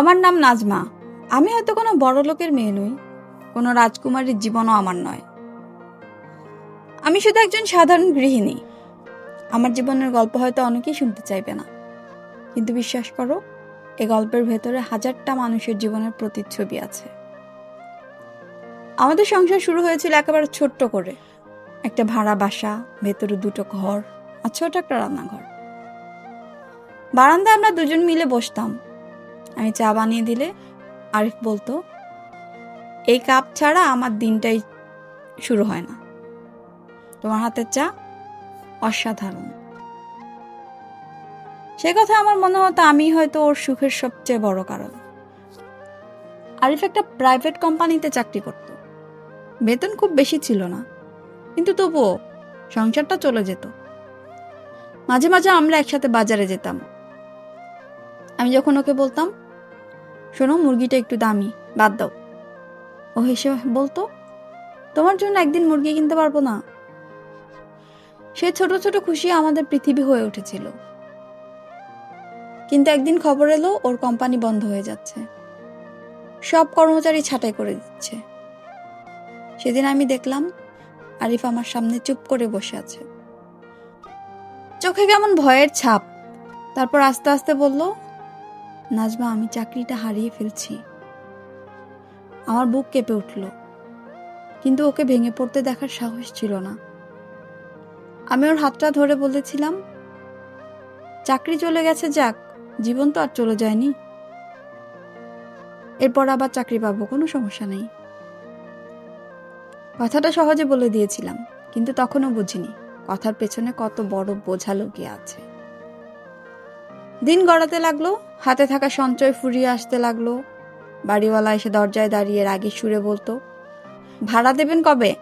আমার নাম নাজমা। আমি হয়তো কোনো বড় লোকের মেয়ে নই, কোনো রাজকুমারীর জীবনও আমার নয়। আমি শুধু একজন সাধারণ গৃহিণী। আমার জীবনের গল্প হয়তো অনেকেই শুনতে চাইবে না। কিন্তু বিশ্বাস করো এই গল্পের ভেতরে হাজারটা মানুষের জীবনের প্রতিচ্ছবি আছে। আমাদের সংসার শুরু হয়েছিল একেবারে ছোট্ট করে। একটা ভাড়া বাসা, ভেতরে দুটো ঘর আর ছোট একটা রান্নাঘর। বারান্দায় আমরা দুজন মিলে বসতাম। আমি চা বানিয়ে দিলে আরিফ বলতো, এই কাপ ছাড়া আমার দিনটাই শুরু হয় না। তোমার হাতের চা অসাধারণ। সে কথা আমার মনে হতো আমি হয়তো ওর সুখের সবচেয়ে বড় কারণ। আরিফ একটা প্রাইভেট কোম্পানিতে চাকরি করত। বেতন খুব বেশি ছিল না, কিন্তু তবুও সংসারটা চলে যেত। মাঝে মাঝে আমরা একসাথে বাজারে যেতাম। আমি যখন ওকে বলতাম শোনো, মুরগিটা একটু দামি, বাদ দাও। ও হেসে বলতো, তোমার জন্য একদিন মুরগি কিনতে পারব না। সে ছোট ছোট খুশি আমাদের পৃথিবী হয়ে উঠেছিল। কিন্তু একদিন খবর এলো, ওর কোম্পানি বন্ধ হয়ে যাচ্ছে। সব কর্মচারী ছাঁটাই করে দিচ্ছে। সেদিন আমি দেখলাম, আরিফ আমার সামনে চুপ করে বসে আছে। চোখে কেমন ভয়ের ছাপ। তারপর আস্তে আস্তে বলল নাজমা, আমি চাকরিটা হারিয়ে ফেলছি। আমার বুক কেঁপে উঠল। কিন্তু ওকে ভেঙে পড়তে দেখার সাহস ছিল না। আমি ওর হাতটা ধরে বলেছিলাম, চাকরি চলে গেছে যাক, জীবন তো আর চলে যায়নি। এরপর আবার চাকরি পাবো, কোনো সমস্যা নেই। কথাটা সহজে বলে দিয়েছিলাম, কিন্তু তখনও বুঝিনি, কথার পেছনে কত বড় বোঝা লুকিয়ে আছে। দিন গড়াতে লাগল, হাতে থাকা সঞ্চয় ফুরিয়ে আসতে লাগল। বাড়িওয়ালা এসে দরজায় দাঁড়িয়ে রাগে সুরে বলতো, ভাড়া দেবেন কবে?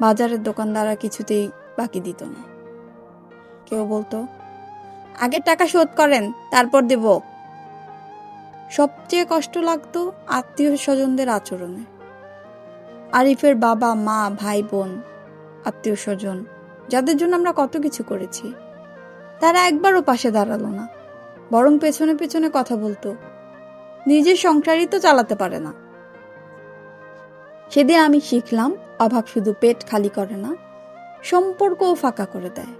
বাজারের দোকানদাররা কিছুতেই বাকি দিত না। কেউ বলতো, আগের টাকা শোধ করেন, তারপর দেব। সবচেয়ে কষ্ট লাগতো আত্মীয় স্বজনদের আচরণে। আরিফের বাবা, মা, ভাই, বোন আত্মীয় স্বজন যাদের জন্য আমরা কত কিছু করেছি। তারা একবারও পাশে দাঁড়াল না, বরং পেছনে পেছনে কথা বলতো। নিজের সংসারই তো চালাতে পারে না। সেদিন আমি শিখলাম, অভাব শুধু পেট খালি করে না, সম্পর্কও ফাঁকা করে দেয়।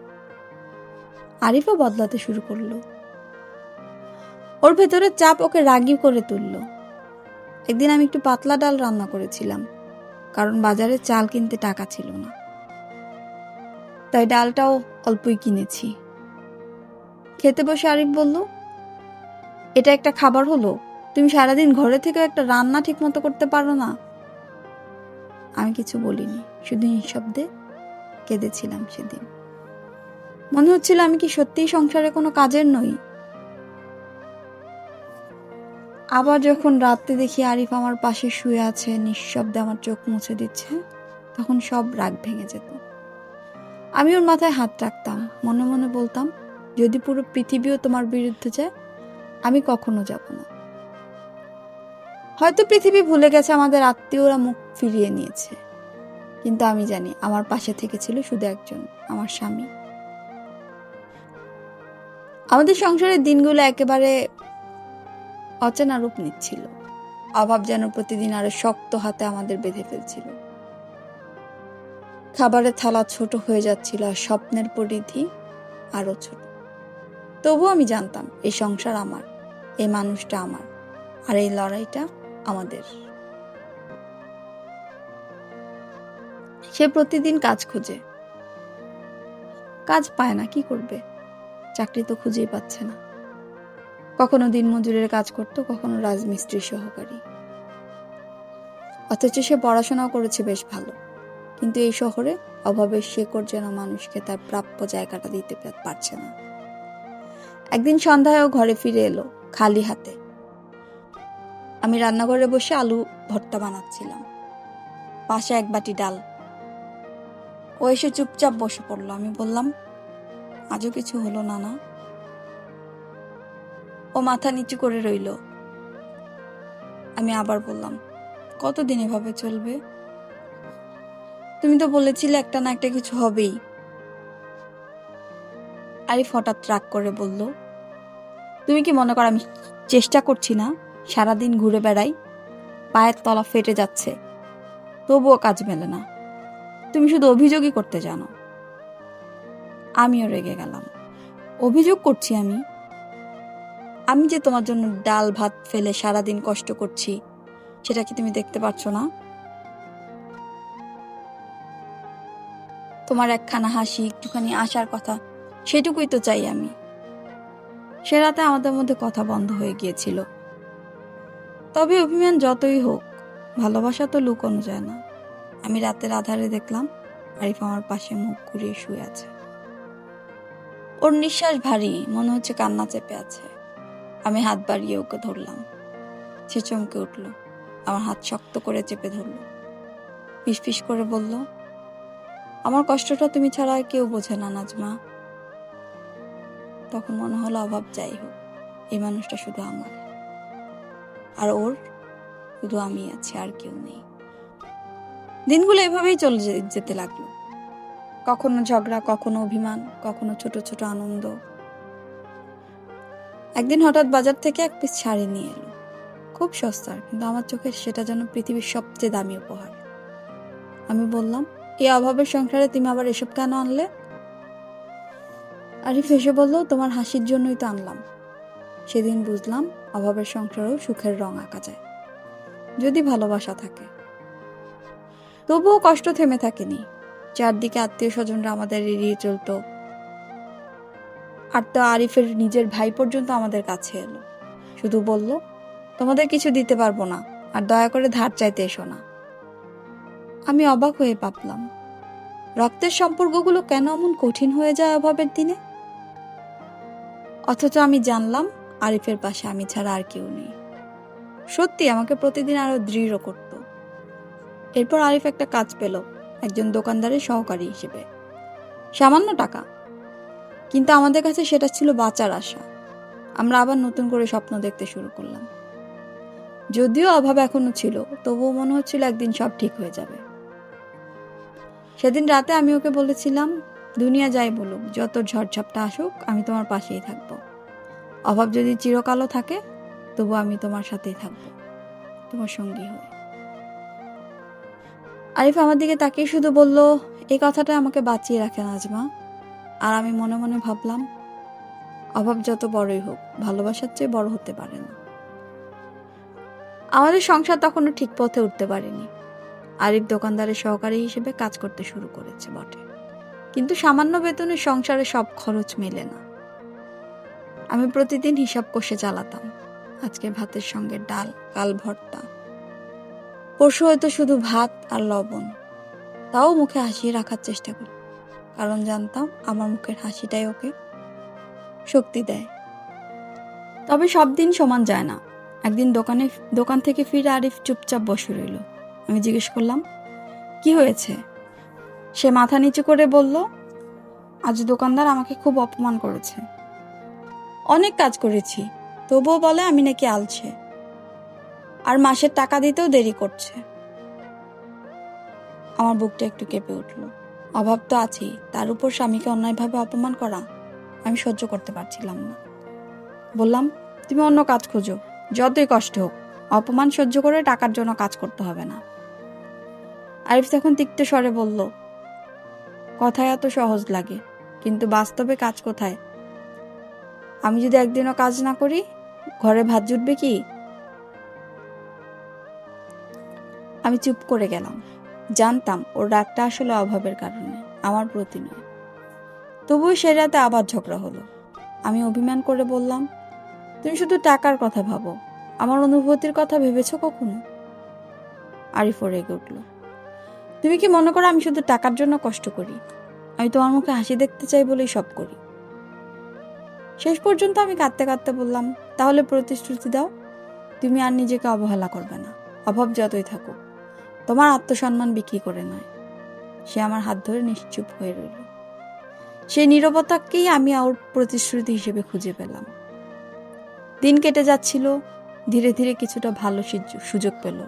আরিফও বদলাতে শুরু করল। ওর ভেতরে চাপ ওকে রাগি করে তুললো। একদিন আমি একটু পাতলা ডাল রান্না করেছিলাম, কারণ বাজারে চাল কিনতে টাকা ছিল না। তাই ডালটাও অল্পই কিনেছি। খেতে বসে আরিফ বলল, এটা একটা খাবার হলো। তুমি সারাদিন ঘরে থেকে একটা রান্না ঠিক মতো করতে পারো না। আমি কিছু বলিনি, শুধু নিঃশব্দে কেঁদেছিলাম সেদিন। মনে হচ্ছিল আমি কি সত্যিই সংসারে কোনো কাজের নই। আবার যখন রাতে দেখি আরিফ আমার পাশে শুয়ে আছে, নিঃশব্দে আমার চোখ মুছে দিচ্ছে, তখন সব রাগ ভেঙে যেত। আমি ওর মাথায় হাত রাখতাম, মনে মনে বলতাম যদি পুরো পৃথিবীও তোমার বিরুদ্ধে যায়, আমি কখনো যাব না। হয়তো পৃথিবী ভুলে গেছে আমাদের আত্মীয়রা মুখ ফিরিয়ে নিয়েছে। কিন্তু আমি জানি আমার পাশে থেকে ছিল শুধু একজন, আমার স্বামী। আমাদের সংসারের দিনগুলো একেবারে অচেনা রূপ নিচ্ছিল। অভাব যেন প্রতিদিন আরও শক্ত হাতে আমাদের বেঁধে ফেলছিল। খাবারের থালা ছোট হয়ে যাচ্ছিল আর স্বপ্নের পরিধি আরও ছোট। তবুও আমি জানতাম, এই সংসার আমার, এই মানুষটা আমার, আর এই লড়াইটা আমাদের। সে প্রতিদিন কাজ খুঁজে। কাজ পায় না, কি করবে? চাকরি তো খুঁজেই পাচ্ছে না। কখনো দিনমজুরের কাজ করতো, কখনো রাজমিস্ত্রি সহকারী। অথচ সে পড়াশোনাও করেছে বেশ ভালো। কিন্তু এই শহরে অভাবের শেকড় যেন মানুষকে তার প্রাপ্য জায়গাটা দিতে পারছে না। একদিন সন্ধ্যায়ও ঘরে ফিরে এলো, খালি হাতে। আমি রান্নাঘরে বসে আলু ভর্তা বানাচ্ছিলাম। পাশে এক বাটি ডাল। ও এসে চুপচাপ বসে পড়ল। আমি বললাম, আজও কিছু হলো না না? ও মাথা নিচু করে রইল। আমি আবার বললাম, কতদিন এভাবে চলবে? তুমি তো বলেছিলে একটা না একটা কিছু হবেই। আরিফ হঠাৎ রাগ করে বলল, তুমি কি মনে করো আমি চেষ্টা করছি না? সারাদিন ঘুরে বেড়াই, পায়ের তলা ফেটে যাচ্ছে, তবুও কাজ মেলে না। তুমি শুধু অভিযোগই করতে জানো। আমিও রেগে গেলাম। অভিযোগ করছি আমি? আমি যে তোমার জন্য ডাল ভাত ফেলে সারাদিন কষ্ট করছি, সেটা কি তুমি দেখতে পাচ্ছ না? তোমার একখানা হাসি, একটুখানি আসার কথা সেটুকুই তো চাই আমি। সে রাতে আমাদের মধ্যে কথা বন্ধ হয়ে গিয়েছিল। তবে অভিমান যতই হোক, ভালোবাসা তো লুকোনো যায় না। আমি রাতের আধারে দেখলাম, আরিফ আমার পাশে মুখ ঘুরিয়ে শুয়ে আছে। ওর নিঃশ্বাস ভারী, মনে হচ্ছে কান্না চেপে আছে। আমি হাত বাড়িয়ে ওকে ধরলাম। সে চমকে উঠল, আমার হাত শক্ত করে চেপে ধরল। ফিস করে বলল, আমার কষ্টটা তুমি ছাড়া কেউ বোঝে না, নাজমা। তখন মনে হলো অভাব, যাই হোক, এই মানুষটা শুধু আমার। আর ওর শুধু আমি আছি, আর কেউ নেই। দিনগুলো এভাবেই চলে যেতে লাগল। কখনো ঝগড়া, কখনো অভিমান, কখনো ছোট ছোট আনন্দ। একদিন হঠাৎ বাজার থেকে এক পিস শাড়ি নিয়ে এলো। খুব সস্তার কিন্তু আমার চোখে সেটা যেন পৃথিবীর সবচেয়ে দামি উপহার। আমি বললাম এই অভাবের সংসারে তুমি আবার এসব কেন আনলে? আরিফ এসে বলল, তোমার হাসির জন্যই তো আনলাম। সেদিন বুঝলাম, অভাবের সংসারেও সুখের রং আঁকা যায়, যদি ভালোবাসা থাকে। তবুও কষ্ট থেমে থাকেনি। চারদিকে আত্মীয় স্বজনরা আমাদের এড়িয়ে চলতো। আর তো আরিফের নিজের ভাই পর্যন্ত আমাদের কাছে এলো। শুধু বলল, তোমাদের কিছু দিতে পারব না, আর দয়া করে ধার চাইতে এসো না। আমি অবাক হয়ে ভাবলাম, রক্তের সম্পর্কগুলো কেন এমন কঠিন হয়ে যায় অভাবের দিনে? অথচ আমি জানলাম আরিফের পাশে আমি ছাড়া আর কেউ নেই। সত্যি আমাকে প্রতিদিন আরও দৃঢ় করত। এরপর আরিফ একটা কাজ পেল একজন দোকানদারের সহকারী হিসেবে। সামান্য টাকা। কিন্তু আমাদের কাছে সেটা ছিল বাঁচার আশা। আমরা আবার নতুন করে স্বপ্ন দেখতে শুরু করলাম। যদিও অভাব এখনও ছিল, তবুও মনে হচ্ছিল একদিন সব ঠিক হয়ে যাবে। সেদিন রাতে আমি ওকে বলেছিলাম দুনিয়া যাই বলুক, যত ঝড়ঝাপটা আসুক, আমি তোমার পাশেই থাকব। অভাব যদি চিরকালও থাকে, তবু আমি তোমার সাথেই থাকব। তোমার সঙ্গী হয়ে। আরিফ আমার দিকে তাকিয়ে শুধু বলল, এই কথাটা আমাকে বাঁচিয়ে রাখে নাজমা আর আমি মনে মনে ভাবলাম, অভাব যত বড়ই হোক, ভালোবাসার চেয়ে বড় হতে পারে না। আমাদের সংসার তখনও ঠিক পথে উঠতে পারেনি। আরিফ দোকানদারের সহকারী হিসেবে কাজ করতে শুরু করেছে বটে। কিন্তু সামান্য বেতনে সংসারে সব খরচ মেলে না। আমি প্রতিদিন হিসাব কষে চালাতাম আজকে ভাতের সঙ্গে ডাল, কাল ভর্তা। পরশু হয়তো শুধু ভাত আর লবণ। তাও মুখে হাসি রাখার চেষ্টা করি। কারণ জানতাম আমার মুখের হাসিটাই ওকে শক্তি দেয়। তবে সব দিন সমান যায় না। একদিন দোকানে, দোকান থেকে ফিরে আরিফ চুপচাপ বসে রইল। আমি জিজ্ঞেস করলাম, কি হয়েছে? সে মাথা নিচু করে বলল, আজ দোকানদার আমাকে খুব অপমান করেছে। অনেক কাজ করেছি, তবুও বলে আমি নাকি আলছে। আর মাসের টাকা দিতেও দেরি করছে। আমার বুকটা একটু কেঁপে উঠল। অভাব তো আছেই, তার উপর স্বামীকে অন্যায়ভাবে অপমান করা আমি সহ্য করতে পারছিলাম না। বললাম, তুমি অন্য কাজ খোঁজো, যতই কষ্ট হোক, অপমান সহ্য করে টাকার জন্য কাজ করতে হবে না। আরিফ তখন তিক্ত স্বরে বলল কথায় এত সহজ লাগে, কিন্তু বাস্তবে কাজ কোথায়? আমি যদি একদিনও কাজ না করি, ঘরে ভাত জুটবে কি? আমি চুপ করে গেলাম। জানতাম ওর রাগটা আসলে অভাবের কারণে, আমার প্রতি নয়। তবুও সে রাতে আবার ঝগড়া হলো। আমি অভিমান করে বললাম, তুমি শুধু টাকার কথা ভাবো, আমার অনুভূতির কথা ভেবেছো কখনো? আরিফও রেগে উঠল। তুমি কি মনে করো আমি শুধু টাকার জন্য কষ্ট করি? আমি তোমার মুখে হাসি দেখতে চাই বলেই সব করি। শেষ পর্যন্ত আমি কাঁদতে কাঁদতে বললাম, তাহলে প্রতিশ্রুতি দাও, তুমি আর নিজেকে অবহেলা করবে না। অভাব যতই থাকুক, তোমার আত্মসম্মান বিক্রি করে নয়। সে আমার হাত ধরে নিশ্চুপ হয়ে রইল। সেই নীরবতাকেই আমি ওর প্রতিশ্রুতি হিসেবে খুঁজে পেলাম। দিন কেটে যাচ্ছিল, ধীরে ধীরে কিছুটা ভালো সুযোগ পেল।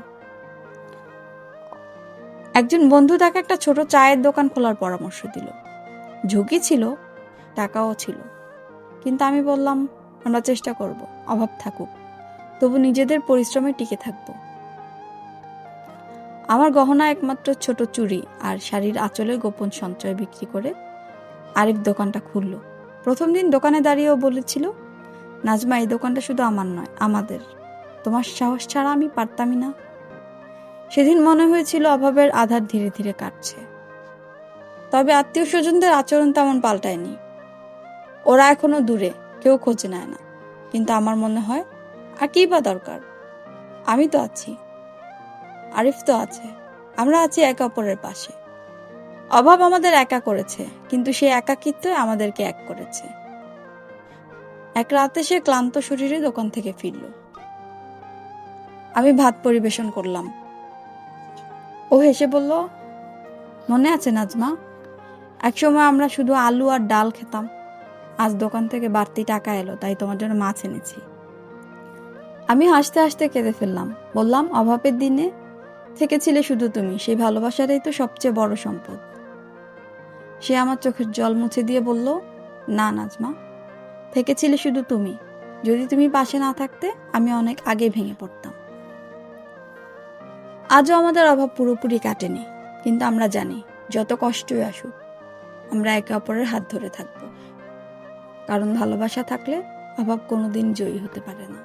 একজন বন্ধু তাকে একটা ছোট চায়ের দোকান খোলার পরামর্শ দিল। ঝুঁকি ছিল, টাকাও ছিল। কিন্তু আমি বললাম, আমরা চেষ্টা করব, অভাব থাকুক। তবু নিজেদের পরিশ্রমে টিকে থাকব। আমার গহনা একমাত্র ছোট চুড়ি আর শাড়ির আঁচলে গোপন সঞ্চয় বিক্রি করে আরেক দোকানটা খুলল। প্রথম দিন দোকানে দাঁড়িয়েও বলেছিল, নাজমা, এই দোকানটা শুধু আমার নয়, আমাদের। তোমার সাহস ছাড়া আমি পারতামই না। সেদিন মনে হয়েছিল অভাবের আধার ধীরে ধীরে কাটছে। তবে আত্মীয় স্বজনদের আচরণ তেমন পাল্টায়নি। ওরা এখনও দূরে, কেউ খোঁজ নেয় না। কিন্তু আমার মনে হয়, আর কি বা দরকার? আমি তো আছি। আরিফ তো আছে। আমরা আছি একে অপরের পাশে। অভাব আমাদের একা করেছে, কিন্তু সেই একাকিত্বই আমাদেরকে এক করেছে। এক রাতে সে ক্লান্ত শরীরে দোকান থেকে ফিরল। আমি ভাত পরিবেশন করলাম। ও হেসে বলল, মনে আছে নাজমা? একসময় আমরা শুধু আলু আর ডাল খেতাম। আজ দোকান থেকে বাড়তি টাকা এলো, তাই তোমার জন্য মাছ এনেছি। আমি হাসতে হাসতে কেঁদে ফেললাম। বললাম, অভাবের দিনে থেকেছিলে শুধু তুমি সেই ভালোবাসাটাই তো সবচেয়ে বড় সম্পদ। সে আমার চোখের জল মুছে দিয়ে বলল, না নাজমা, থেকেছিলে শুধু তুমি। যদি তুমি পাশে না থাকতে, আমি অনেক আগে ভেঙে পড়তাম। আজও আমাদের অভাব পুরোপুরি কাটেনি, কিন্তু আমরা জানি যত কষ্টই আসুক, আমরা একে অপরের হাত ধরে থাকব। কারণ ভালোবাসা থাকলে অভাব কোনোদিন জয়ী হতে পারে না।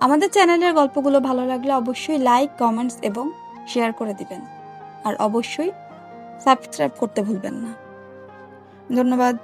আমাদের চ্যানেলের গল্পগুলো ভালো লাগলে অবশ্যই লাইক, কমেন্টস এবং শেয়ার করে দিবেন। আর অবশ্যই সাবস্ক্রাইব করতে ভুলবেন না। ধন্যবাদ।